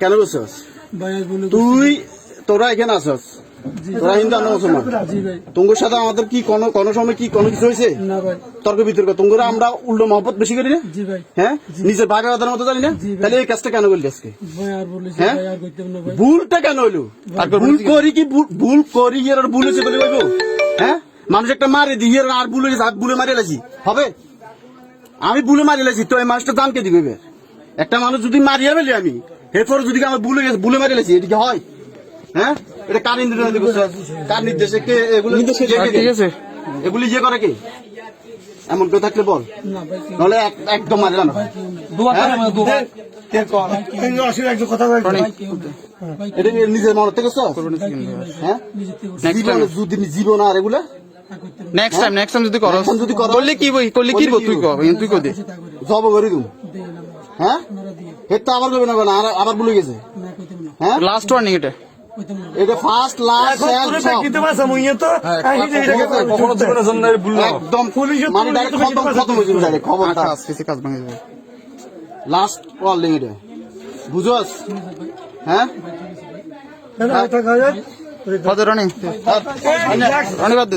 কেন করছস তুই তোরা এখানে আসস তোরা হিন্দু মুসলমান? তোমার সাথে আমাদের কি কোনো কোনো সময় কি কোনো কিছু হয়েছে? তর্ক বিতর্ক? তোমরা আমরা উল্টো মহব্বত বেশি করি না? হ্যাঁ? নিজের ভাই দাদার মতো জানি না? তাহলে এই কাজটা কেন করলি আজকে? হ্যাঁ? ভুলটা কেন হইল? ভুল করি কি ভুল- করি এর আর ভুল হয়েছে বলে বলব হ্যাঁ? মানুষ একটা মারে দিই এর আর ভুল হয়েছে আর ভুলে মারি লাছি। হবে? আমি ভুলে মারি লাছি তো এই মানুষটা দামকে দিবে? একটা মানুষ যদি মারিয়া ফেলি আমি এরপর যদি আমার বুলে গেছে বুলে মারি লাছি এটা কি হয়? হ্যাঁ? এটা কার নির্দেশনা দিবস কার নির্দেশে কে এগুলো কে কে ঠিক আছে। এগুলি ইয়ে করে। কে? এমন কেউ থাকলে বল। না নাহলে এক- একদম মারলাম না? কে কি নিজের মনে থেকে? হ্যাঁ? যদি জীবন আর এগুলা? নেক্সট টাইম নেক্সট টাইম যদি করো। যদি করো- করলে কি বই করলে কি তুই কর? তুই কর দে। সেটা করে। জব করে ভাই হ্যাঁ? এর তো আবার করবে না আর- আবার ভুলে গেছে। না কইতাম না হ্যাঁ লাস্ট ওয়ার্নিং এটা এটা ফার্স্ট লাস্ট একদম মানে ডাইরেক্ট খতম খতম হয়ে যাবে direct, খবর কাজ কাজ ভাঙে যাবে লাস্ট ওয়ার্নিং এটা। বুঝছস হ্যাঁ? কত রানি রানি বাদ দে